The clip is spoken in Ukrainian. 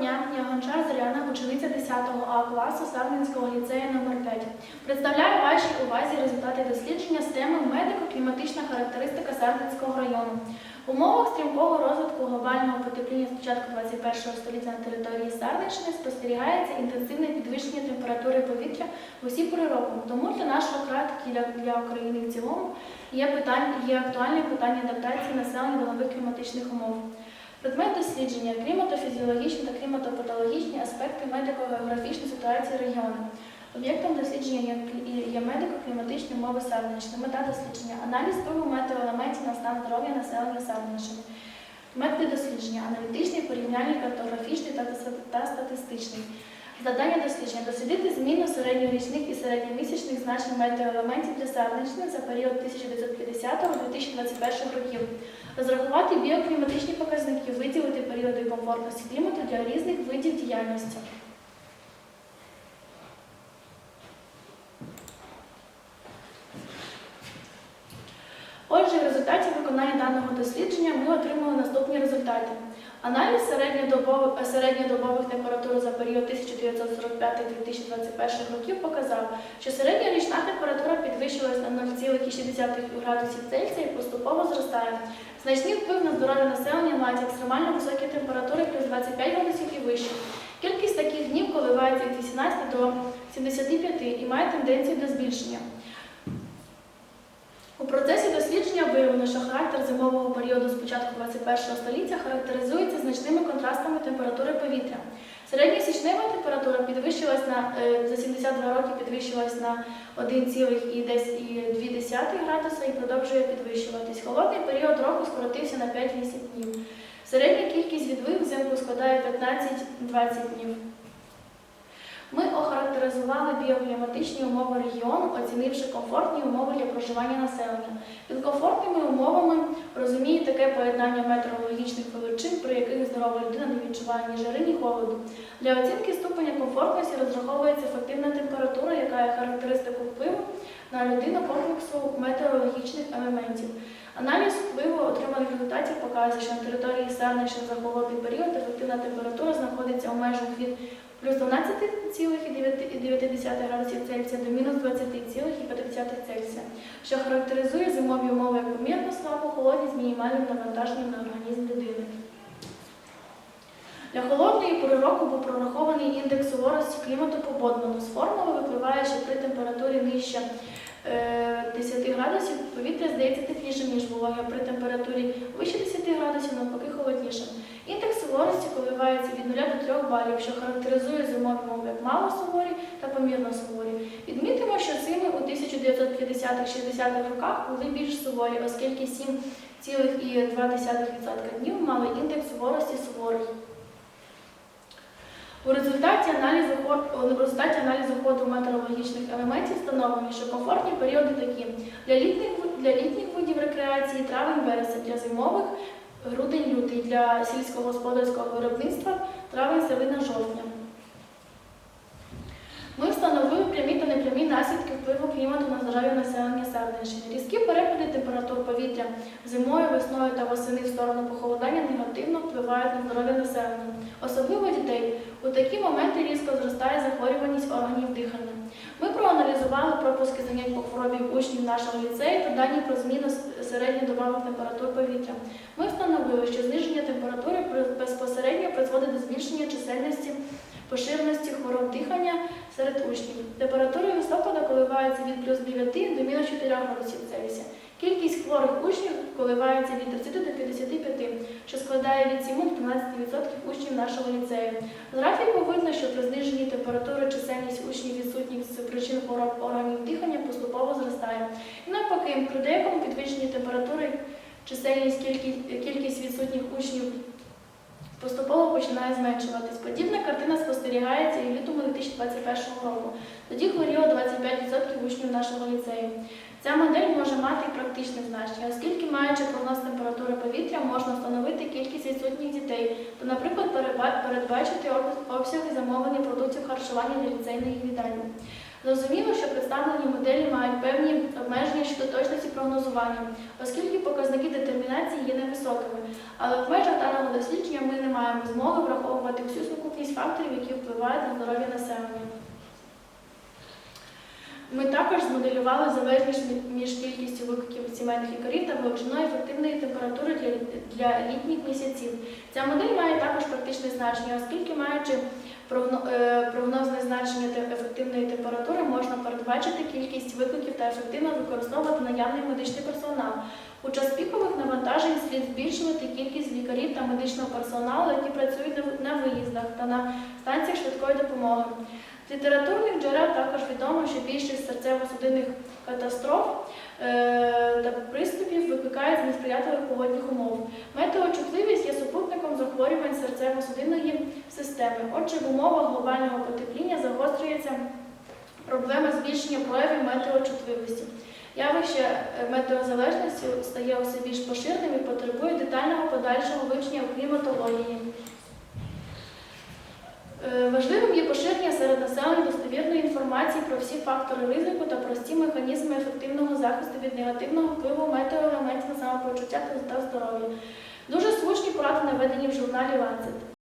дня, я Гончар Зоряна, учениця 10 А класу Сарненського ліцею номер 5 Представляю вашій увазі результати дослідження з теми медико-кліматична характеристика Сарненського району. В умовах стрімкого розвитку глобального потепління з початку 21 століття на території Сарненщини спостерігається інтенсивне підвищення температури повітря в усі пори року. Тому для нашого краю, так і для, для України в цілому, є питання, є актуальне питання адаптації населення до нових кліматичних умов. Предмет дослідження кліматофізіологічні та кліматопатологічні аспекти медико-географічної ситуації регіону. Об'єктом дослідження є, медико-кліматичні умови Сарненщини. Мета дослідження аналіз впливу метеоелементів на стан здоров'я населення Сарненщини. Методи дослідження аналітичний, порівняльний, картографічний та статистичний. Завдання дослідження дослідити зміну середньорічних і середньомісячних значень метеоелементів для Сарненщини за період 1950-2021 років. Розрахувати біокліматичні показники, виділити періоди комфортності клімату для різних видів діяльності. Отже, в результаті виконання даного дослідження ми отримали наступні результати. Аналіз середньодобових, температур за період 1945-2021 років показав, що середня річна температура підвищилась на 0,6 градусів Цельсія і поступово зростає. Значний вплив на здоров'я населення мають екстремально високі температури плюс 25 градусів і вище. Кількість таких днів коливається від 18 до 75 і має тенденцію до збільшення. У процесі дослідження виявлено, що характер зимового періоду з початку 21 століття характеризується значними контрастами температури повітря. Середня січнева температура підвищилась на е, за 72 роки підвищилась на 1,2 градуса і продовжує підвищуватись. Холодний період року скоротився на 5-8 днів. Середня кількість відвив взимку складає 15-20 днів. Ми охарактеризували біокліматичні умови регіону, оцінивши комфортні умови для проживання населення. Під комфортними умовами розуміє таке поєднання метеорологічних величин, при яких здорова людина не відчуває ні жари, ні холоду. Для оцінки ступеня комфортності розраховується ефективна температура, яка є характеристикою впливу на людину комплексу метеорологічних елементів. Аналіз впливу отриманих результатів показує, що на території Сарнищини за холодний період ефективна температура знаходиться у межах від плюс 12,9 градусів Цельсія до мінус 20,5 Цельсія, що характеризує зимові умови як помірно слабу холодність з мінімальним навантаженням на організм людини. Для холодної пори року був прорахований індекс суворості клімату по Бодману. З формули випливає, що при температурі нижче е, 10 градусів повітря здається теплішим, ніж вологе, при температурі вище 10 градусів навпаки холоднішим. Індекс суворості коливається від 0 до 3 балів, що характеризує зимові умови як мало суворі та помірно суворі. Відмітимо, що цими у 1950-60-х роках були більш суворі, оскільки 7,2% днів мали індекс суворості суворий. У результаті аналізу у результаті аналізу ходу метеорологічних елементів встановлено, що комфортні періоди такі для літніх для літніх видів рекреації травень вересень, для зимових грудень лютий, для сільськогосподарського виробництва травень середина жовтня. Ми встановили прямі та непрямі наслідки впливу клімату на здоров'я населення Сарненщини. Різкі перепади температур повітря зимою, весною та восени в сторону похолодання негативно впливають на здоров'я населення, особливо дітей. У такі моменти різко зростає захворюваність органів дихання. Ми проаналізували пропуски занять по хворобі учнів нашого ліцею та дані про зміну с- середньодобових температур повітря. Ми встановили, що зниження температури безпосередньо призводить до збільшення чисельності поширеності хвороб дихання серед учнів. Температури листопада коливаються від плюс 9 до мінус 4 градусів Цельсія. Кількість хворих учнів коливається від 30 до 55, що складає від 7 до 12% учнів нашого ліцею. З графіку видно, що при зниженні температури чисельність учнів відсутніх з причин хвороб органів дихання поступово зростає. І навпаки, при деякому підвищенні температури чисельність кількість, відсутніх учнів поступово починає зменшуватись. Подібна картина спостерігається і в лютому 2021 року. Тоді хворіло 25% учнів нашого ліцею. Ця модель може мати і практичне значення, оскільки, маючи прогноз температури повітря, можна встановити кількість відсутніх дітей та, наприклад, передбачити обсяги замовлення продуктів харчування для ліцейних їдальні. Зрозуміло, що представлені моделі мають певні обмеження щодо точності прогнозування, оскільки показники детермінації є невисокими. Але в межах даного дослідження ми не маємо змоги враховувати всю сукупність факторів, які впливають на здоров'я населення. Ми також змоделювали залежність між кількістю викликів сімейних лікарів та величиною ефективної температури для, для літніх місяців. Ця модель має також практичне значення, оскільки маючи прогнозне значення ефективної температури, можна передбачити кількість викликів та ефективно використовувати наявний медичний персонал. У час пікових навантажень слід збільшувати кількість лікарів та медичного персоналу, які працюють на- виїздах та на станціях швидкої допомоги. З літературних джерел також відомо, що більшість серцево-судинних катастроф е, та приступів викликають з несприятливих погодних умов. Метеочутливість захворювань серцево-судинної системи. Отже, в умовах глобального потепління загострюється проблема збільшення проявів метеочутливості. Явище е, метеозалежності стає усе більш поширеним і потребує детального подальшого вивчення у кліматології. Е, Важливим є поширення серед населення достовірної інформації про всі фактори ризику та прості механізми ефективного захисту від негативного впливу метеоелементів на самопочуття та здоров'я. Дуже слушні поради наведені в журналі Lancet.